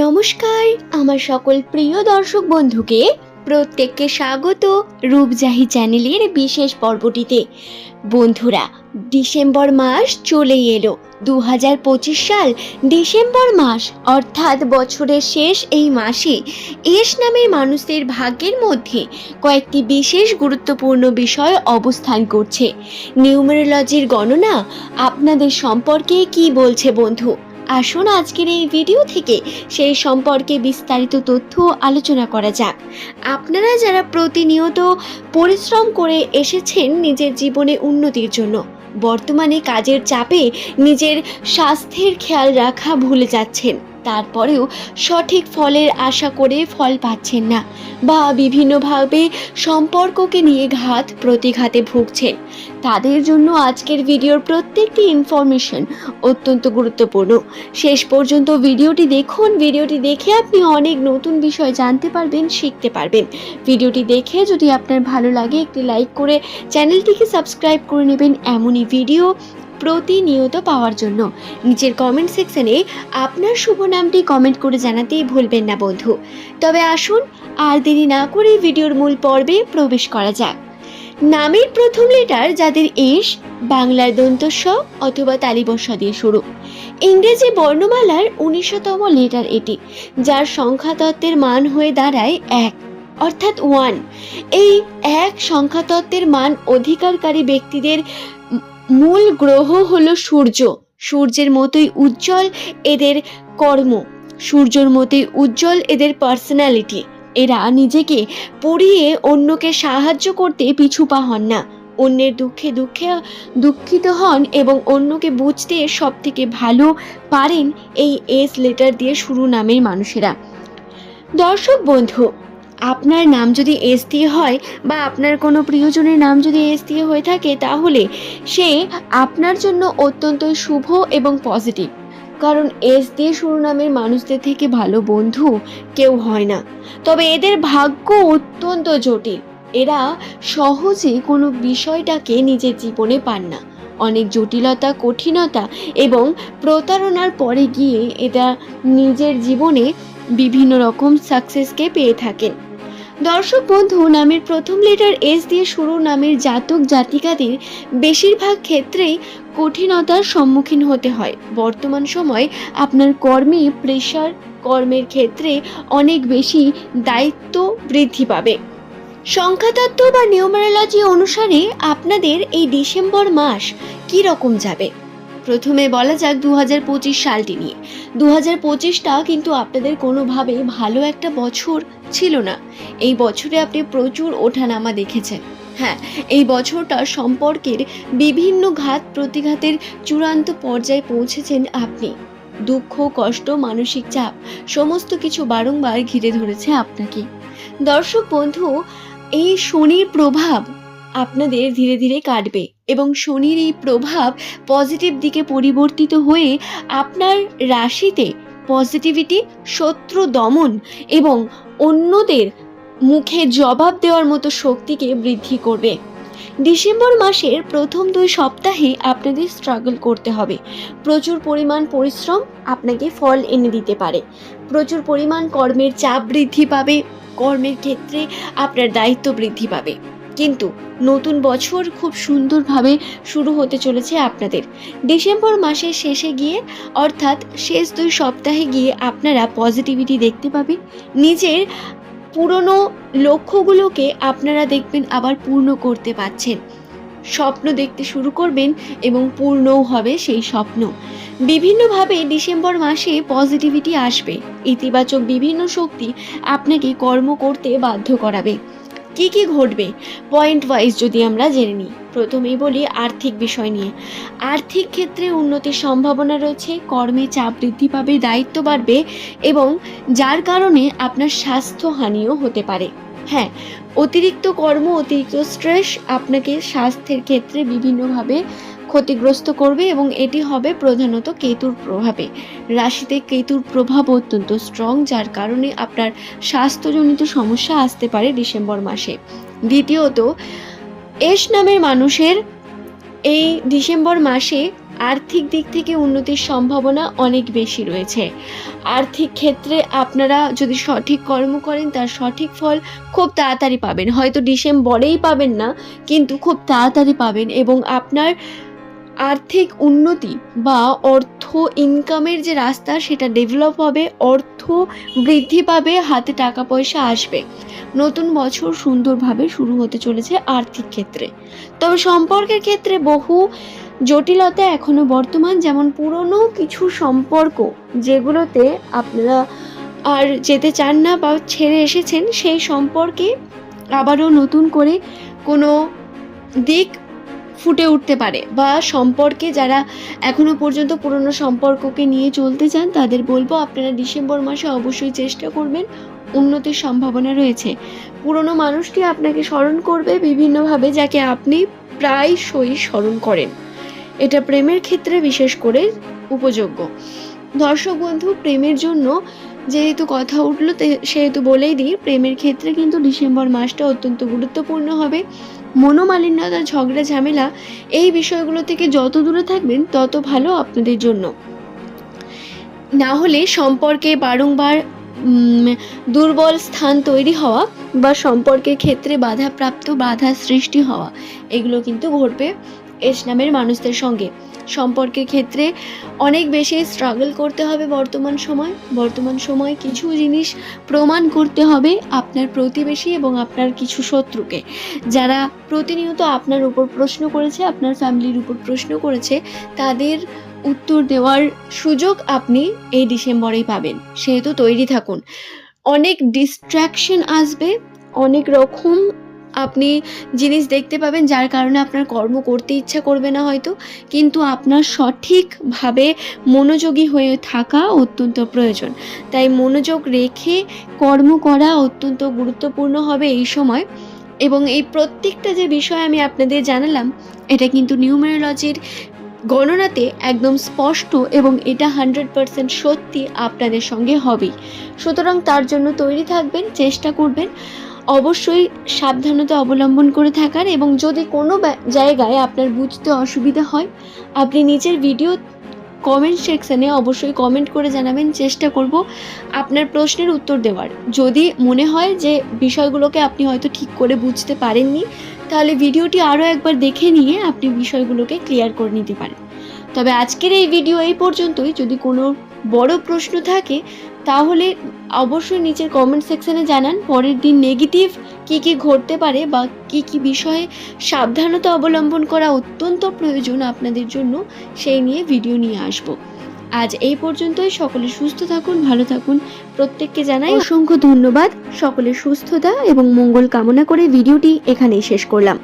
নমস্কার, আমার সকল প্রিয় দর্শক বন্ধুকে প্রত্যেককে স্বাগত রূপজাহি চ্যানেলের বিশেষ পর্বটিতে। বন্ধুরা, ডিসেম্বর মাস চলেই এলো। দু হাজার পঁচিশ সাল ডিসেম্বর মাস, অর্থাৎ বছরের শেষ এই মাসে এস নামের মানুষদের ভাগ্যের মধ্যে কয়েকটি বিশেষ গুরুত্বপূর্ণ বিষয় অবস্থান করছে। নিউমেরোলজির গণনা আপনাদের সম্পর্কে কি বলছে বন্ধু? আসুন আজকের এই ভিডিও থেকে সেই সম্পর্কে বিস্তারিত তথ্য আলোচনা করা যাক। আপনারা যারা প্রতিনিয়ত পরিশ্রম করে এসেছেন নিজের জীবনে উন্নতির জন্য, বর্তমানে কাজের চাপে নিজের স্বাস্থ্যের খেয়াল রাখা ভুলে যাচ্ছেন। তারপরেও সঠিক ফলের আশা করে ফল পাচ্ছেন না বা বিভিন্নভাবে সম্পর্ককে নিয়ে ঘাত প্রতিঘাতে ভুগছেন। তাদের জন্য আজকের ভিডিওর প্রত্যেকটি ইনফরমেশন অত্যন্ত গুরুত্বপূর্ণ। শেষ পর্যন্ত ভিডিওটি দেখুন, ভিডিওটি দেখে আপনি অনেক নতুন বিষয় জানতে পারবেন, শিখতে পারবেন। ভিডিওটি দেখে যদি আপনার ভালো লাগে, একটি লাইক করে চ্যানেলটিকে সাবস্ক্রাইব করে নেবেন। এমনই ভিডিও প্রতিনিয়ত পাওয়ার জন্য। নিচের কমেন্ট সেকশনে আপনার শুভ নামটি কমেন্ট করে জানাতেই ভুলবেন না, বন্ধু। তবে আসুন, আর দেরি না করে ভিডিওর মূল পর্বে প্রবেশ করা যাক। নামের প্রথম লেটার যাদের এস বাংলার দন্ত স অথবা তালিবর্ষ দিয়ে শুরু। ইংরেজি বর্ণমালার উনিশতম লেটার এটি, যার সংখ্যাতত্ত্বের মান হয়ে দাঁড়ায় এক, অর্থাৎ ওয়ান এই এক সংখ্যাতত্ত্বের মান অধিকারকারী ব্যক্তিদের মূল গ্রহ হলো সূর্য। সূর্যের মতোই উজ্জ্বল এদের কর্ম। সূর্যর মতোই উজ্জ্বল এদের পার্সোনালিটি এরা নিজেকে পড়িয়ে অন্যকে সাহায্য করতে পিছু পা হন না। অন্যের দুঃখে দুঃখে দুঃখিত হন এবং অন্যকে বুঝতে সব থেকে ভালো পারেন এই এস লেটার দিয়ে শুরু নামের মানুষেরা। দর্শক বন্ধু আপনার নাম যদি এস দিয়ে হয় বা আপনার কোনো প্রিয়জনের নাম যদি এস দিয়ে হয়ে থাকে, তাহলে সে আপনার জন্য অত্যন্ত শুভ এবং পজিটিভ কারণ এস দিয়ে শুরু নামের মানুষদের থেকে ভালো বন্ধু কেউ হয় না। তবে এদের ভাগ্য অত্যন্ত জটিল। এরা সহজে কোনো বিষয়টাকে নিজের জীবনে পান না। অনেক জটিলতা, কঠিনতা এবং প্রতারণার পরে গিয়ে এরা নিজের জীবনে বিভিন্ন রকম সাকসেসকে পেয়ে থাকেন। দর্শক বন্ধু, নামের প্রথম লেটার এস দিয়ে শুরু নামের জাতক জাতিকাদের বেশিরভাগ ক্ষেত্রেই কঠিনতার সম্মুখীন হতে হয়। বর্তমান সময় আপনার কর্মে প্রেশার কর্মের ক্ষেত্রে অনেক বেশি দায়িত্ব বৃদ্ধি পাবে। সংখ্যাতত্ত্ব বা নিউমারোলজি অনুসারে আপনাদের এই ডিসেম্বর মাস কি রকম যাবে? প্রথমে বলা যাক দু হাজার পঁচিশ সালটি নিয়ে। দু হাজার পঁচিশটা কিন্তু আপনাদের কোনোভাবে ভালো একটা বছর ছিল না। এই বছরে আপনি প্রচুর ওঠানামা দেখেছেন। হ্যাঁ এই বছরটা সম্পর্কের বিভিন্ন ঘাত প্রতিঘাতের চূড়ান্ত পর্যায়ে পৌঁছেছেন আপনি। দুঃখ, কষ্ট, মানসিক চাপ, সমস্ত কিছু বারংবার ঘিরে ধরেছে আপনাকে। দর্শক বন্ধু, এই শনির প্রভাব আপনাদের ধীরে ধীরে কাটবে এবং শনির এই প্রভাব পজিটিভ দিকে পরিবর্তিত হয়ে আপনার রাশিতে পজিটিভিটি শত্রু দমন এবং অন্যদের মুখে জবাব দেওয়ার মতো শক্তিকে বৃদ্ধি করবে। ডিসেম্বর মাসের প্রথম দুই সপ্তাহে আপনাদের স্ট্রাগল করতে হবে। প্রচুর পরিমাণ পরিশ্রম আপনাকে ফল এনে দিতে পারে। প্রচুর পরিমাণ কর্মের চাপ বৃদ্ধি পাবে। কর্মের ক্ষেত্রে আপনার দায়িত্ব বৃদ্ধি পাবে। কিন্তু নতুন বছর খুব সুন্দরভাবে শুরু হতে চলেছে আপনাদের। ডিসেম্বর মাসের শেষে গিয়ে, অর্থাৎ শেষ দুই সপ্তাহে গিয়ে আপনারা পজিটিভিটি দেখতে পাবেন। নিজের পুরনো লক্ষ্যগুলোকে আপনারা দেখবেন আবার পূর্ণ করতে পারছেন। স্বপ্ন দেখতে শুরু করবেন এবং পূর্ণও হবে সেই স্বপ্ন। বিভিন্নভাবে ডিসেম্বর মাসে পজিটিভিটি আসবে। ইতিবাচক বিভিন্ন শক্তি আপনাকে কর্ম করতে বাধ্য করাবে। কি কি ঘটবে? পয়েন্ট ওয়াইজ যদি আমরা জেনে নিই, প্রথমেই বলি আর্থিক বিষয় নিয়ে। আর্থিক ক্ষেত্রে উন্নতির সম্ভাবনা রয়েছে, কর্মে চাপ বৃদ্ধি পাবে, দায়িত্ব বাড়বে এবং যার কারণে আপনার স্বাস্থ্যহানিও হতে পারে। হ্যাঁ অতিরিক্ত কর্ম, অতিরিক্ত স্ট্রেস আপনাকে স্বাস্থ্যের ক্ষেত্রে বিভিন্নভাবে ক্ষতিগ্রস্ত করবে এবং এটি হবে প্রধানত কেতুর প্রভাবে। রাশিতে কেতুর প্রভাব অত্যন্ত স্ট্রং যার কারণে আপনার স্বাস্থ্যজনিত সমস্যা আসতে পারে ডিসেম্বর মাসে। দ্বিতীয়ত, এস নামের মানুষের এই ডিসেম্বর মাসে আর্থিক দিক থেকে উন্নতির সম্ভাবনা অনেক বেশি রয়েছে। আর্থিক ক্ষেত্রে আপনারা যদি সঠিক কর্ম করেন, তার সঠিক ফল খুব তাড়াতাড়ি পাবেন। হয়তো ডিসেম্বরেই পাবেন না, কিন্তু খুব তাড়াতাড়ি পাবেন এবং আপনার আর্থিক উন্নতি বা অর্থ ইনকামের যে রাস্তা, সেটা ডেভেলপ হবে, অর্থ বৃদ্ধি পাবে, হাতে টাকা পয়সা আসবে। নতুন বছর সুন্দরভাবে শুরু হতে চলেছে আর্থিক ক্ষেত্রে। তবে সম্পর্কের ক্ষেত্রে বহু জটিলতা এখনও বর্তমান, যেমন পুরনো কিছু সম্পর্ক যেগুলোতে আপনারা আর যেতে চান না বা ছেড়ে এসেছেন, সেই সম্পর্কে আবারও নতুন করে কোনো দিক ফুটে উঠতে পারে বা সম্পর্কে যারা এখনও পর্যন্ত পুরনো সম্পর্ককে নিয়ে চলতে চান, তাদের বলব আপনারা ডিসেম্বর মাসে অবশ্যই চেষ্টা করবেন উন্নতির সম্ভাবনা রয়েছে। পুরনো মানুষটি আপনাকে স্মরণ করবে বিভিন্নভাবে যাকে আপনি প্রায়শই স্মরণ করেন। এটা প্রেমের ক্ষেত্রে বিশেষ করে উপযোগ্য। দর্শক বন্ধু, প্রেমের জন্য যেহেতু কথা উঠল সেহেতু বলেই দিই, প্রেমের ক্ষেত্রে কিন্তু ডিসেম্বর মাসটা অত্যন্ত গুরুত্বপূর্ণ হবে। মনোমালিন্যতা, ঝগড়া, ঝামেলা, এই বিষয়গুলো থেকে যত দূরে থাকবেন, তত ভালো আপনাদের জন্য। না হলে সম্পর্কে বারংবার দুর্বল স্থান তৈরি হওয়া বা সম্পর্কের ক্ষেত্রে বাধাপ্রাপ্ত বাধা সৃষ্টি হওয়া, এগুলো কিন্তু ঘটবে। এস নামের মানুষদের সঙ্গে। সম্পর্কের ক্ষেত্রে অনেক বেশি স্ট্রাগল করতে হবে বর্তমান সময়। বর্তমান সময় কিছু জিনিস প্রমাণ করতে হবে আপনার প্রতিবেশী এবং আপনার কিছু শত্রুকে। যারা প্রতিনিয়ত আপনার উপর প্রশ্ন করেছে, আপনার ফ্যামিলির উপর প্রশ্ন করেছে, তাদের উত্তর দেওয়ার সুযোগ আপনি এই ডিসেম্বরেই পাবেন। সেহেতু তৈরি থাকুন। অনেক ডিস্ট্র্যাকশন আসবে, অনেক রকম আপনি জিনিস দেখতে পাবেন যার কারণে আপনার কর্ম করতে ইচ্ছা করবে না হয়তো, কিন্তু আপনার সঠিকভাবে মনোযোগী হয়ে থাকা অত্যন্ত প্রয়োজন। তাই মনোযোগ রেখে কর্ম করা অত্যন্ত গুরুত্বপূর্ণ হবে এই সময়। এবং এই প্রত্যেকটা যে বিষয় আমি আপনাদের জানালাম, এটা কিন্তু নিউমেরোলজির গণনাতে একদম স্পষ্ট এবং এটা হান্ড্রেড পারসেন্ট সত্যি আপনাদের সঙ্গে হবেই। সুতরাং তার জন্য তৈরি থাকবেন, চেষ্টা করবেন। অবশ্যই সাবধানতা অবলম্বন করে থাকার এবং যদি কোনো জায়গায় আপনার বুঝতে অসুবিধা হয়, আপনি নিচের ভিডিও কমেন্ট সেকশানে অবশ্যই কমেন্ট করে জানাবেন। চেষ্টা করব আপনার প্রশ্নের উত্তর দেওয়ার। যদি মনে হয় যে বিষয়গুলোকে আপনি হয়তো ঠিক করে বুঝতে পারেননি, তাহলে ভিডিওটি আরও একবার দেখে নিয়ে আপনি বিষয়গুলোকে ক্লিয়ার করে নিতে পারেন। তবে আজকের এই ভিডিও এই পর্যন্তই। যদি কোনো বড় প্রশ্ন থাকে তাহলে অবশ্যই নিচের কমেন্ট সেকশনে জানান, পরের দিন নেগেটিভ কি কি ঘটতে পারে বা কি কি বিষয়ে সাবধানতা অবলম্বন করা অত্যন্ত প্রয়োজন আপনাদের জন্য, সেই নিয়ে ভিডিও নিয়ে আসব। আজ এই পর্যন্তই, সকলে সুস্থ থাকুন, ভালো থাকুন। প্রত্যেককে জানাই অসংখ্য ধন্যবাদ। সকলের সুস্থতা এবং মঙ্গল কামনা করে ভিডিওটি এখানেই শেষ করলাম।